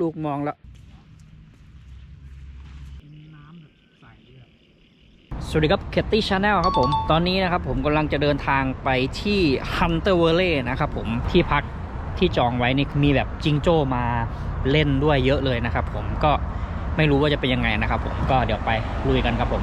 ลูกมองล้วสวัสดีครับเคตตี้ชาแนลครับผม ตอนนี้นะครับผมกำลังจะเดินทางไปที่ Hunter Valley นะครับผมที่พักที่จองไว้นี่มีแบบจิงโจ้มาเล่นด้วยเยอะเลยนะครับผมก็ไม่รู้ว่าจะเป็นยังไงนะครับผมก็เดี๋ยวไปลุยกันครับผม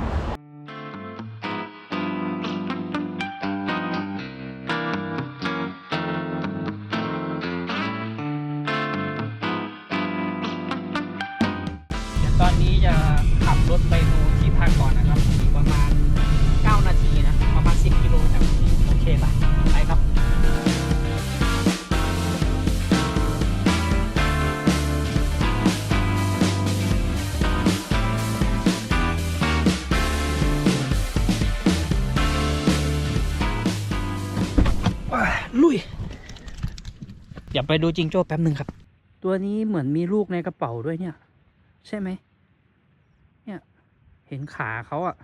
ดี๋ยวไปดูจิงโจ้แป๊บหนึ่งครับ ตัวนี้เหมือนมีลูกในกระเป๋าด้วยเนี่ย ใช่ไหมเนี่ย เห็นขาเขาอะ่ะ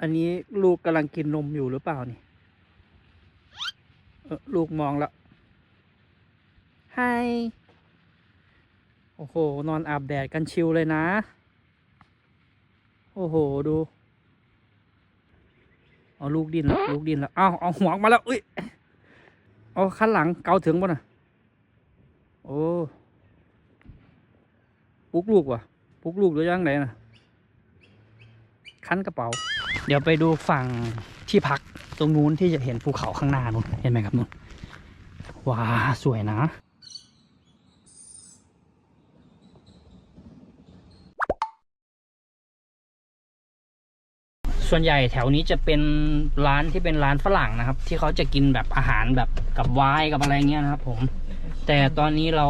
อันนี้ลูกกำลังกินนมอยู่หรือเปล่านี่ลูกมองแล้วไฮโอ้โห นอนอาบแดดกันชิวเลยนะ โอ้โห ดูเอาลูกดินแล้วลูกดินแล้วเอาเอาหัวออกมาแล้วอุ้ยเอาขั้นหลังเกาถึงป่น่ะ โอ้ปลุกลูกวะปลุกลูกหรือยังไงนะคันกระเป๋า เดี๋ยวไปดูฝั่งที่พักตรงนู้นที่จะเห็นภูเขาข้างหน้านู้นเห็นไหมครับนู้นว้าสวยนะส่วนใหญ่แถวนี้จะเป็นร้านที่เป็นร้านฝรั่งนะครับ ที่เขาจะกินแบบอาหารแบบกับไวน์กับอะไรเงี้ยนะครับผม แต่ตอนนี้เรา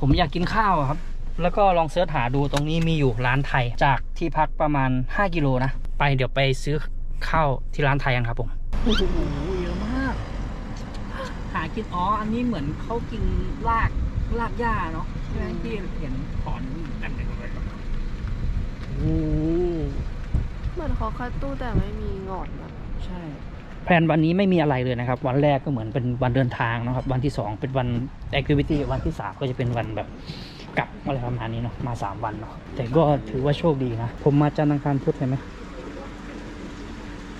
ผมอยากกินข้าวอะครับ แล้วก็ลองเสิร์ชหาดูตรงนี้มีอยู่ร้านไทย จากที่พักประมาณ 5 กิโลนะ ไปเดี๋ยวไปซื้อข้าวที่ร้านไทยกันครับผมโอ้โหเยอะมาก หากินอ๋ออันนี้เหมือนเขากินรากรากหญ้าเนาะใช่ไหมที่เห็นถอนแบบนี้เลยโอ้เหมือนเขาคัดตู้แต่ไม่มีงอนนะใช่ แผนวันนี้ไม่มีอะไรเลยนะครับ วันแรกก็เหมือนเป็นวันเดินทางนะครับ วันที่สองเป็นวันแอคทิวิตี้วันที่สามก็จะเป็นวันแบบกลับอะไรประมาณนี้เนาะมาสามวันเนาะแต่ก็ถือว่าโชคดีนะ ผมมาจันทร์อังคารพุธเห็นไหม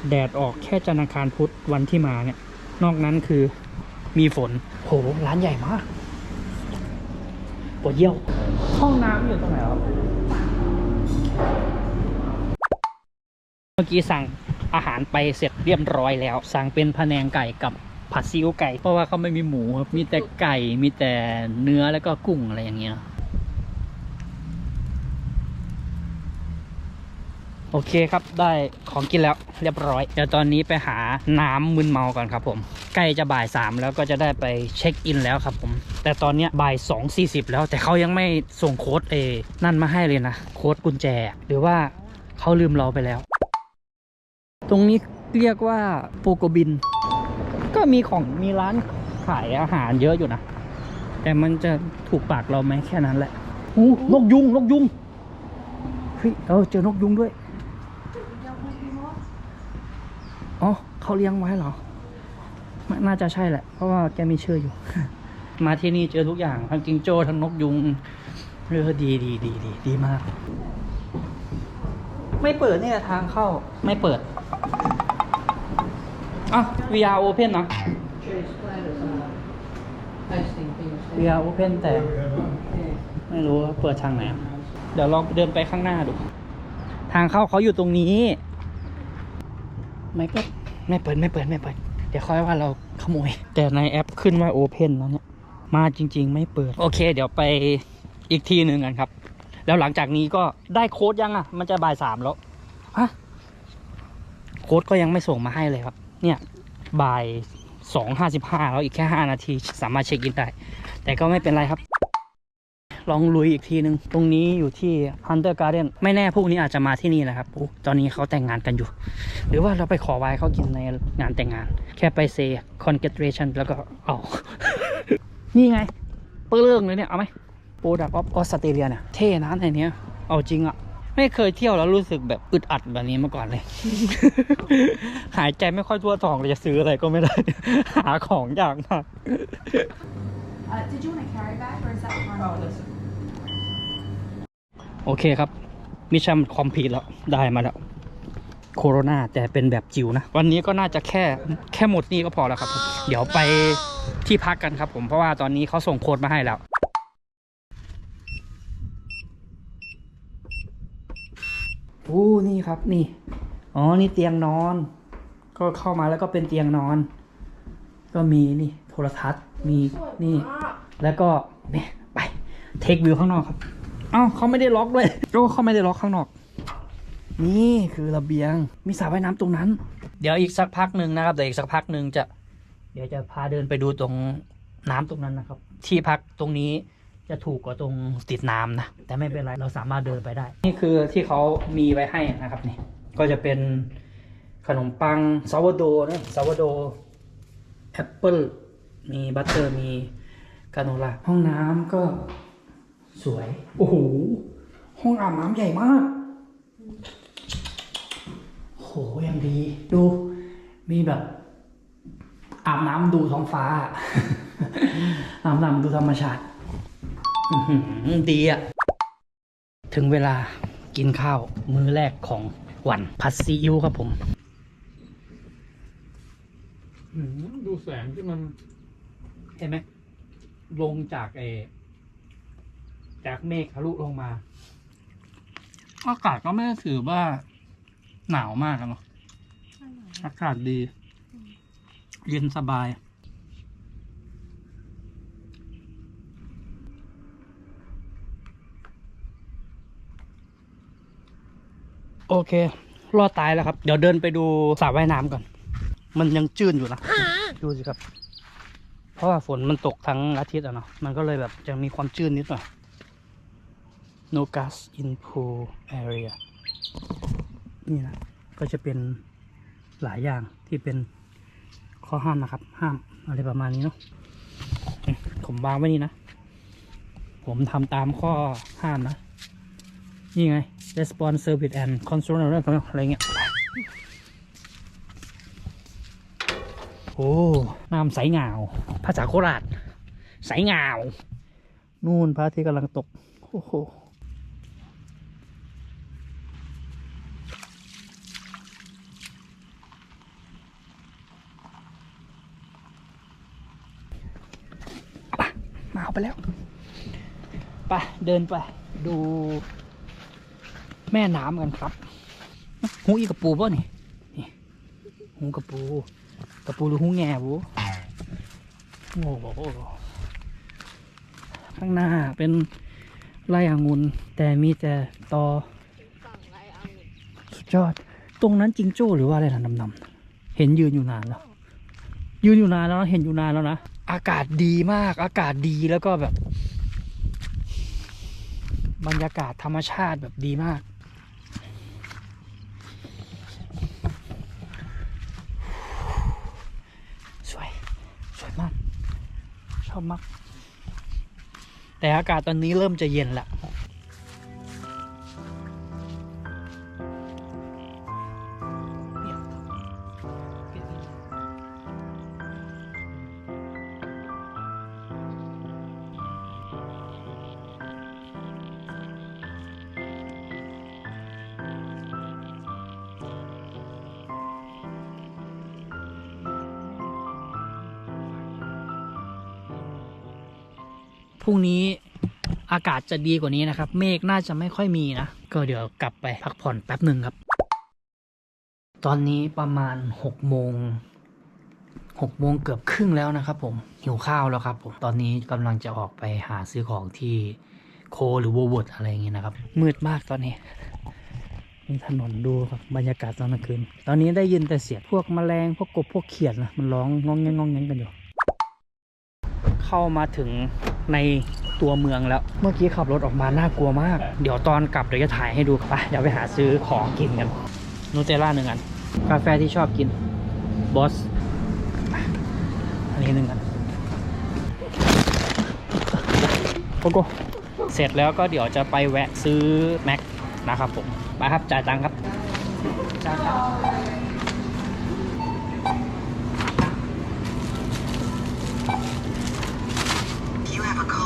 แดดออกแค่จันทร์อังคารพุธวันที่มาเนี่ย นอกนั้นคือมีฝนโหร้านใหญ่มากปวดเยี่ยว ห้องน้ำอยู่ตรงไหนครับ เมื่อกี้สั่ง อาหารไปเสร็จเรียบร้อยแล้ว สั่งเป็นพะแนงไก่กับผัดซีอิ๊วไก่ เพราะว่าเขาไม่มีหมูครับมีแต่ไก่มีแต่เนื้อแล้วก็กุ้งอะไรอย่างเงี้ยโอเคครับได้ของกินแล้วเรียบร้อย เดี๋ยวตอนนี้ไปหาน้ำมึนเมาก่อนครับผม ใกล้จะบ่ายสามแล้วก็จะได้ไปเช็คอินแล้วครับผม แต่ตอนเนี้ยบ่ายสองสี่สิบแล้ว แต่เขายังไม่ส่งโค้ดเอ นั่นมาให้เลยนะ โค้ดกุญแจ หรือว่าเขาลืมเราไปแล้ว ตรงนี้เรียกว่าโปโกบิน ก็มีของมีร้านขายอาหารเยอะอยู่นะ แต่มันจะถูกปากเราไหมแค่นั้นแหละอู้นกยุงนกยุงเฮ้ยเออเจอนกยุงด้วยอ๋อเขาเลี้ยงไว้เหรอไม่น่าจะใช่แหละ เพราะว่าแกมีชื่ออยู่ มาที่นี่เจอทุกอย่างทั้งจิงโจ้ทั้งนกยุงเออดีดีดีดีดีมาก ไม่เปิดนี่แหละทางเข้าไม่เปิด อะ VR open นะ VR open แต่ ไม่รู้ว่าเปิดทางไหน เดี๋ยวลองเดินไปข้างหน้าดู ทางเข้าเขาอยู่ตรงนี้ ไม่เปิด ไม่เปิด ไม่เปิด ไม่เปิด เดี๋ยวค่อยว่าเราขโมย แต่ในแอปขึ้นว่า open นะเนี่ย มาจริง ๆ ไม่เปิด โอเค เดี๋ยวไปอีกทีหนึ่งกันครับ แล้วหลังจากนี้ก็ได้โค้ดยังอะ มันจะบ่ายสามแล้ว ฮะ โค้ดก็ยังไม่ส่งมาให้เลยครับ เนี่ยบ่ายสองห้าสิบห้าแล้วอีกแค่ห้านาทีสามารถเช็คอินได้ แต่ก็ไม่เป็นไรครับ ลองลุยอีกทีนึง ตรงนี้อยู่ที่ Hunter Garden ไม่แน่พวกนี้อาจจะมาที่นี่นะครับอตอนนี้เขาแต่งงานกันอยู่ หรือว่าเราไปขอไว้เขากินในงานแต่งงาน แค่ไปเซ congratulation แล้วก็เอา นี่ไงเปลืองเลยเนี่ย เอาไหมโปรดักออฟออสเตรเลียเนี่ย เท่นะในเนี้ย เอาจริงอะ ไม่เคยเที่ยวแล้วรู้สึกแบบอึดอัดแบบนี้มาก่อนเลย หายใจไม่ค่อยทั่วท้องเลยจะซื้ออะไรก็ไม่ได้ หาของยากมาก Uh, did you want a carry bag or is that fine? โอเคครับมิชชั่นคอมพลีทแล้วได้มาแล้วโคโรนาแต่เป็นแบบจิ๋วนะ วันนี้ก็น่าจะแค่แค่หมดนี่ก็พอแล้วครับ เดี๋ยวไปที่พักกันครับผมเพราะว่าตอนนี้เขาส่งโค้ดมาให้แล้ว โอ้นี่ครับนี่ อ๋อ นี่เตียงนอน ก็เข้ามาแล้วก็เป็นเตียงนอน ก็มีนี่โทรทัศน์ มีนี่ แล้วก็เนี่ยไปเทควิวข้างนอกครับ เอ้าเขาไม่ได้ล็อกด้วยโอ้เขาไม่ได้ล็อกข้างนอก นี่คือระเบียง มีสระว่ายน้ำตรงนั้น เดี๋ยวอีกสักพักหนึ่งนะครับ เดี๋ยวอีกสักพักหนึ่งจะ เดี๋ยวจะพาเดินไปดูตรงน้ำตรงนั้นนะครับ ที่พักตรงนี้ จะถูกกว่าตรงติดน้ำนะ แต่ไม่เป็นไร เราสามารถเดินไปได้ นี่คือที่เขามีไว้ให้นะครับนี่ ก็จะเป็นขนมปังซาวโดนะซาวโดแอปเปิลมีบัตเตอร์มีกาโนล่าห้องน้ำก็สวย โอ้โห ห้องอาบน้ำใหญ่มากโหยังดี ดู มีแบบ อาบน้ำดูท้องฟ้า อาบน้ำดูธรรมชาติ ดีอะถึงเวลากินข้าวมื้อแรกของวันผัดซีอิ๊วครับผมอืมดูแสงที่มันเห็นไหมลงจากเอจากเมฆทะลุลงมา อากาศก็ไม่ได้ถือว่าหนาวมากอะเนาะอากาศดี เย็นสบาย โอเค รอดตายแล้วครับ เดี๋ยวเดินไปดูสระว่ายน้ำก่อน มันยังจืดอยู่นะ ดูสิครับ เพราะว่าฝนมันตกทั้งอาทิตย์อะเนาะ มันก็เลยแบบจะมีความจืดนิดหน่อย no gas in pool area นี่นะ ก็จะเป็นหลายอย่างที่เป็นข้อห้ามนะครับ ห้ามอะไรประมาณนี้เนาะ ผมวางไว้นี่นะ ผมทำตามข้อห้ามนะ นี่ไง response service and control อะไรเงี้ยโอ้น้ำใสเงาภาษาโคราชใสเงานู่นพระอาทิตย์กำลังตก โอ้โหมาเอาไปแล้ว ไป เดินไปดู แม่น้ำกันครับ หูอีกระปูป่ะนี่นี่หูกระปูกระปูหรือหูแง่บูโอ้โหข้างหน้าเป็นไร่องุ่นแต่มีแต่ตอฝั่งไรอังุ่นสุดยอด ตรงนั้นจิงโจ้หรือว่าอะไรนะดำๆเห็นยืนอยู่นานแล้ว ยืนอยู่นานแล้วนะเห็นอยู่นานแล้วนะอากาศดีมาก อากาศดีแล้วก็แบบ บรรยากาศธรรมชาติแบบดีมาก สวย สวยมาก ชอบมาก แต่อากาศตอนนี้เริ่มจะเย็นละ รุ่งนี้อากาศจะดีกว่านี้นะครับ เมฆน่าจะไม่ค่อยมีนะ ก็เดี๋ยวกลับไปพักผ่อนแป๊บหนึ่งครับ ตอนนี้ประมาณหกโมงหกโมงเกือบครึ่งแล้วนะครับผมหิวข้าวแล้วครับผมตอนนี้กำลังจะออกไปหาซื้อของที่โคหรือวอวดอะไรอย่างเงี้ยนะครับ มืดมากตอนนี้มีถนนดูครับบรรยากาศตอนกลางคืน ตอนนี้ได้ยินแต่เสียงพวกแมลงพวกกบพวกเขียดนะมันร้องงองแงงงองแงงกันอยู่ เข้ามาถึง ในตัวเมืองแล้ว เมื่อกี้ขับรถออกมาน่ากลัวมาก เดี๋ยวตอนกลับเดี๋ยวจะถ่ายให้ดูไปเดี๋ยวไปหาซื้อของกินกันนูเทลล่าหนึ่งอัน กาแฟที่ชอบกินบอสอันนี้หนึ่งอันโกโก้เสร็จแล้วก็เดี๋ยวจะไปแวะซื้อแม็กนะครับผมไปครับจ่ายตังค์ครับจ่ายตังค์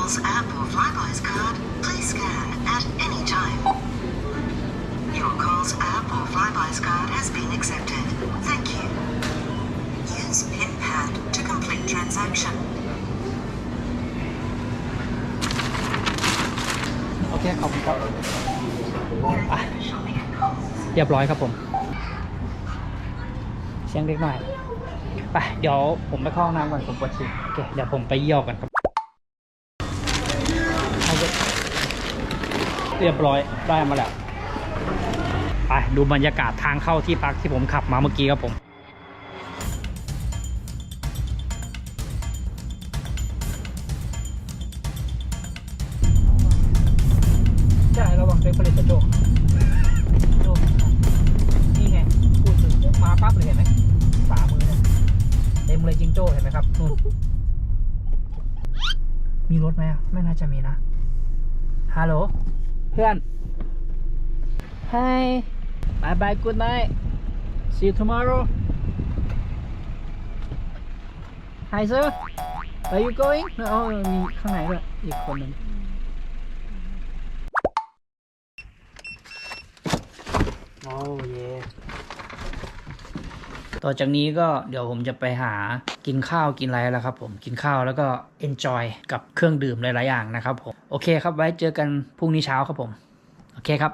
a call calls app or Flybuys card, please scan at any time. Your calls app or Flybuys card has been accepted. Thank you. Use PIN pad to complete transaction. โอเคขอบคุณครับอะเรียบร้อยครับผม เสียงเล็กหน่อย ไป เดี๋ยวผมไปเข้าห้องน้ำก่อนผมปวดฉี่โอเค เดี๋ยวผมไปเยี่ยวกันครับ เรียบร้อยได้มาแล้ว ไปดูบรรยากาศทางเข้าที่พักที่ผมขับมาเมื่อกี้ครับผมใช่ระวังเป็นผลิตโจกโจกนี่ไงพูดถึงมาปั๊บเลยเห็นไหมฝ่ามือเอ็มเลยจิงโจ้เห็นไหมครับนู่นมีรถไหมอะ ไม่น่าจะมีนะ ฮัลโหล เพื่อน Hi bye bye good night see you tomorrow Hi sir where you going อ๋อมีข้างในด้วยอีกคนหนึ่ง โอ้เย ต่อจากนี้ก็เดี๋ยวผมจะไปหากินข้าวกินอะไรแล้วครับผมกินข้าวแล้วก็ enjoy กับเครื่องดื่มหลายๆอย่างนะครับผมโอเคครับไว้เจอกันพรุ่งนี้เช้าครับผมโอเคครับ